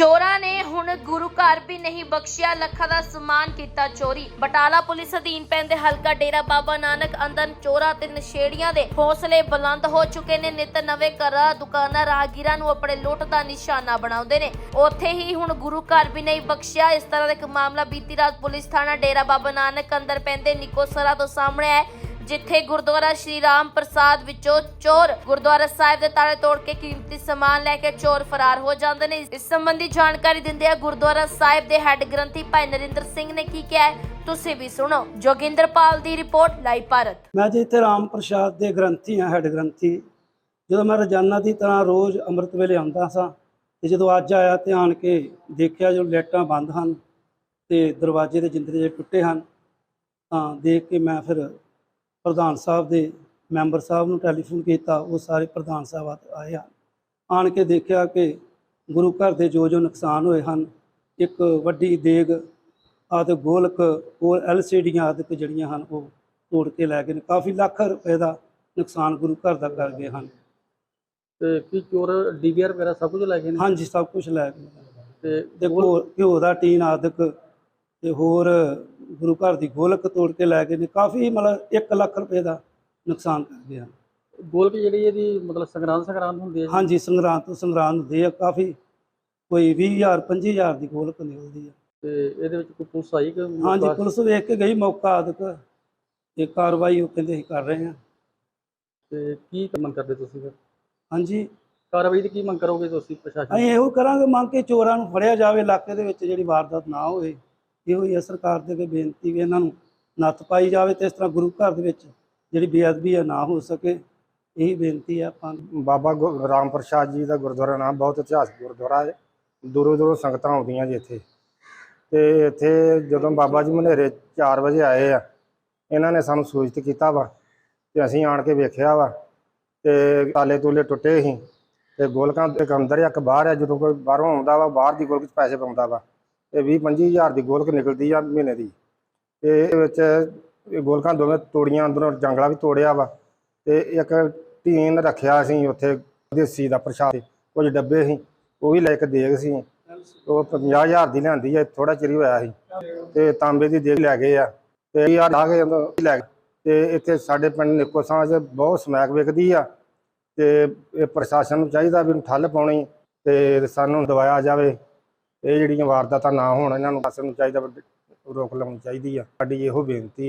ਚੋਰਾਂ ਨੇ ਹੁਣ ਗੁਰੂ ਘਰ ਵੀ ਨਹੀਂ ਬਖਸ਼ਿਆ, ਲੱਖਾਂ ਦਾ ਸਮਾਨ ਕੀਤਾ ਚੋਰੀ। ਬਟਾਲਾ ਪੁਲਿਸ ਅਧੀਨ ਪੈਂਦੇ ਹਲਕਾ ਡੇਰਾ ਬਾਬਾ ਨਾਨਕ ਅੰਦਰ ਚੋਰਾਂ ਤੇ ਨਸ਼ੇੜੀਆਂ ਦੇ ਹੌਸਲੇ ਬੁਲੰਦ ਹੋ ਚੁੱਕੇ ਨੇ। ਨਿਤ ਨਵੇਂ ਘਰਾਂ, ਦੁਕਾਨਾਂ, ਰਾਹਗੀਰਾਂ ਨੂੰ ਆਪਣੇ ਲੁੱਟ ਦਾ ਨਿਸ਼ਾਨਾ ਬਣਾਉਂਦੇ ਨੇ। ਉੱਥੇ ਹੀ ਹੁਣ ਗੁਰੂ ਘਰ ਵੀ ਨਹੀਂ ਬਖਸ਼ਿਆ। ਇਸ ਤਰ੍ਹਾਂ ਦਾ ਇੱਕ ਮਾਮਲਾ ਬੀਤੀ ਰਾਤ ਪੁਲਿਸ ਥਾਣਾ ਡੇਰਾ ਬਾਬਾ ਨਾਨਕ ਅੰਦਰ ਪੈਂਦੇ ਨਿਕੋਸਰਾ ਤੋਂ ਸਾਹਮਣੇ ਆਇਆ ਜਿੱਥੇ ਗੁਰਦੁਆਰਾ ਸ਼੍ਰੀ ਰਾਮ ਪ੍ਰਸਾਦ ਵਿੱਚੋਂ ਚੋਰ ਗੁਰਦੁਆਰਾ ਸਾਹਿਬ ਦੇ ਤਾਲੇ ਤੋੜ ਕੇ ਕੀਮਤੀ ਸਮਾਨ ਲੈ ਕੇ ਚੋਰ ਫਰਾਰ ਹੋ ਜਾਂਦੇ ਨੇ। ਇਸ ਸੰਬੰਧੀ ਜਾਣਕਾਰੀ ਦਿੰਦਿਆਂ ਗੁਰਦੁਆਰਾ ਸਾਹਿਬ ਦੇ ਹੈੱਡ ਗ੍ਰੰਥੀ ਭਾਈ ਨਰਿੰਦਰ ਸਿੰਘ ਨੇ ਕੀ ਕਿਹਾ ਤੁਸੀਂ ਵੀ ਸੁਣੋ। ਜੋਗਿੰਦਰਪਾਲ ਦੀ ਰਿਪੋਰਟ ਲਾਈਵ ਭਾਰਤ। ਮੈਂ ਜੀ ਇੱਥੇ ਰਾਮ ਪ੍ਰਸ਼ਾਦ ਦੇ ਗ੍ਰੰਥੀ ਹਾਂ, ਹੈੱਡ ਗ੍ਰੰਥੀ। ਜਦੋਂ ਮੈਂ ਰੋਜ਼ਾਨਾ ਦੀ ਤਰ੍ਹਾਂ ਰੋਜ਼ ਅੰਮ੍ਰਿਤ ਵੇਲੇ ਆਉਂਦਾ ਸਾਂ ਤੇ ਜਦੋਂ ਅੱਜ ਆਇਆ ਤੇ ਆਣ ਕੇ ਦੇਖਿਆ ਜੋ ਲਾਈਟਾਂ ਬੰਦ ਹਨ ਤੇ ਦਰਵਾਜ਼ੇ ਦੇ ਜਿੰਦਰੇ ਜਿਹੇ ਟੁੱਟੇ ਹਨ ਤਾਂ ਦੇਖ ਕੇ ਮੈਂ ਫਿਰ ਪ੍ਰਧਾਨ ਸਾਹਿਬ ਦੇ ਮੈਂਬਰ ਸਾਹਿਬ ਨੂੰ ਟੈਲੀਫੋਨ ਕੀਤਾ ਉਹ ਸਾਰੇ ਪ੍ਰਧਾਨ ਸਾਹਿਬ ਆ- ਆਏ ਹਨ। ਆਣ ਕੇ ਦੇਖਿਆ ਕਿ ਗੁਰੂ ਘਰ ਦੇ ਜੋ ਜੋ ਨੁਕਸਾਨ ਹੋਏ ਹਨ ਇੱਕ ਵੱਡੀ ਦੇਗ ਆਦਿ ਗੋਲਕ ਹੋਰ ਐਲਸੀਡੀਆਂ ਆਦਿ ਜਿਹੜੀਆਂ ਹਨ ਉਹ ਤੋੜ ਕੇ ਲੈ ਗਏ ਨੇ। ਕਾਫੀ ਲੱਖ ਰੁਪਏ ਦਾ ਨੁਕਸਾਨ ਗੁਰੂ ਘਰ ਦਾ ਕਰ ਗਏ ਹਨ। ਤੇ ਕੀ ਚੋਰ ਡੀਵੀਆਰ ਵਗੈਰਾ ਸਭ ਕੁਝ ਲੈ ਗਏ ਨੇ? ਹਾਂਜੀ ਸਭ ਕੁਝ ਲੈ ਗਏ ਤੇ ਘਿਓ ਘਿਓ ਦਾ ਟੀਨ ਆਦਿਕ ਤੇ ਹੋਰ ਗੁਰੂ ਘਰ ਦੀ ਗੋਲਕ ਤੋੜ ਕੇ ਲੈ ਗਏ ਨੇ ਕਾਫੀ ਮਤਲਬ 1 ਲੱਖ ਰੁਪਏ ਦਾ ਨੁਕਸਾਨ ਕਰ ਹਨ ਗੋਲਕ ਜਿਹੜੀ ਇਹਦੀ ਮਤਲਬ ਸੰਗਰਾਂਦ ਸੰਗਰਾਂਦ ਹੁੰਦੀ ਹੈ। ਹਾਂਜੀ ਸੰਗਰਾਂਦ ਤੋਂ ਸੰਗਰਾਂਦ ਹੁੰਦੇ ਆ ਕਾਫੀ ਕੋਈ 20000 25000 ਦੀ ਗੋਲਕ ਨਿਕਲਦੀ ਆ ਤੇ ਇਹਦੇ ਵਿੱਚ ਕੋਈ ਪੁਲਿਸ ਆਈ ਕਿ ਹਾਂਜੀ ਪੁਲਿਸ ਵੇਖ ਕੇ ਗਈ ਮੌਕਾ ਆਦਿਕ ਇਹ ਕਾਰਵਾਈ ਉਹ ਕਹਿੰਦੇ ਅਸੀਂ ਕਰ ਰਹੇ ਹਾਂ। ਤੇ ਕੀ ਮੰਗ ਕਰਦੇ ਤੁਸੀਂ ਫਿਰ? ਹਾਂਜੀ। ਕਾਰਵਾਈ ਦੀ ਕੀ ਮੰਗ ਕਰੋਗੇ ਤੁਸੀਂ ਪ੍ਰਸ਼ਾਸਨ ਅਸੀਂ ਇਹੋ ਕਰਾਂਗੇ ਮੰਗ ਕੇ ਚੋਰਾਂ ਨੂੰ ਫੜਿਆ ਜਾਵੇ ਇਲਾਕੇ ਦੇ ਵਿੱਚ ਜਿਹੜੀ ਵਾਰਦਾਤ ਨਾ ਹੋਵੇ। ਇਹੋ ਹੀ ਹੈ ਸਰਕਾਰ ਦੇ ਅੱਗੇ ਬੇਨਤੀ ਵੀ ਇਹਨਾਂ ਨੂੰ ਨੱਥ ਪਾਈ ਜਾਵੇ ਤੇ ਇਸ ਤਰ੍ਹਾਂ ਗੁਰੂ ਘਰ ਦੇ ਵਿੱਚ ਜਿਹੜੀ ਬੇਅਦਬੀ ਆ ਨਾ ਹੋ ਸਕੇ ਇਹੀ ਬੇਨਤੀ ਆ ਆਪਾਂ ਬਾਬਾ ਗੁ- ਰਾਮ ਪ੍ਰਸਾਦ ਜੀ ਦਾ ਗੁਰਦੁਆਰਾ ਨਾਮ ਬਹੁਤ ਇਤਿਹਾਸਕ ਗੁਰਦੁਆਰਾ ਹੈ ਦੂਰੋਂ ਦੂਰੋਂ ਸੰਗਤਾਂ ਆਉਂਦੀਆਂ ਜੀ ਇੱਥੇ। ਤੇ ਇੱਥੇ ਜਦੋਂ ਬਾਬਾ ਜੀ ਮਨੇਰੇ 4 ਵਜੇ ਆਏ ਆ ਇਹਨਾਂ ਨੇ ਸਾਨੂੰ ਸੂਚਿਤ ਕੀਤਾ ਵਾ ਤੇ ਅਸੀਂ ਆਣ ਕੇ ਵੇਖਿਆ ਵਾ ਤੇ ਤਾਲੇ ਤੂਲੇ ਟੁੱਟੇ ਸੀ ਤੇ ਗੋਲਕਾਂ ਇੱਕ ਅੰਦਰ ਆ, ਇੱਕ ਬਾਹਰ ਆ ਜਦੋਂ ਕੋਈ ਬਾਹਰੋਂ ਆਉਂਦਾ ਵਾ ਬਾਹਰ ਦੀ ਗੋਲਕ 'ਚ ਪੈਸੇ ਪਾਉਂਦਾ ਵਾ। ਤੇ 20 25000 ਦੀ ਗੋਲਕ ਨਿਕਲਦੀ ਆ ਮਹੀਨੇ ਦੀ। ਤੇ ਇਹਦੇ ਵਿੱਚ ਇਹ ਗੋਲਕਾਂ ਦੋਵੇਂ ਤੋੜੀਆਂ, ਅੰਦਰੋਂ ਜੰਗਲਾ ਵੀ ਤੋੜਿਆ ਵਾ। ਤੇ ਇੱਕ ਟੀਨ ਰੱਖਿਆ ਸੀ ਉੱਥੇ ਦੇਸੀ ਦਾ ਪ੍ਰਸ਼ਾਦ ਕੁਝ ਡੱਬੇ ਸੀ, ਉਹ ਵੀ ਲੈ ਕੇ ਦੇਗ ਸੀ। ਉਹ 50000 ਦੀ ਲਿਆਂਦੀ ਹੈ ਥੋੜਾ ਚਿਰ ਹੋਇਆ ਸੀ। ਤੇ ਤਾਂਬੇ ਦੀ ਦੇਗ ਲੈ ਗਏ ਆ। ਤੇ ਇਹ ਆ ਲਾ ਕੇ ਲੈ ਗਏ। ਤੇ ਇੱਥੇ ਸਾਡੇ ਪਿੰਡ ਨਿੱਕੋ ਸਾਂਝ ਬਹੁਤ ਸਮੈਕ ਵਿਕਦੀ ਆ। ਤੇ ਇਹ ਪ੍ਰਸ਼ਾਸਨ ਨੂੰ ਚਾਹੀਦਾ ਵੀ ਠੱਲ ਪਾਉਣੀ, ਤੇ ਸਾਨੂੰ ਦਵਾਇਆ ਜਾਵੇ। ਇਹ ਜਿਹੜੀਆਂ ਵਾਰਦਾਤਾਂ ਨਾ ਹੋਣ, ਇਹਨਾਂ ਨੂੰ ਪ੍ਰਸ਼ਾਸਨ ਨੂੰ ਚਾਹੀਦਾ ਵੀ ਰੋਕ ਲਾਉਣੀ ਚਾਹੀਦੀ ਆ। ਸਾਡੀ ਇਹੋ ਬੇਨਤੀ ਆ।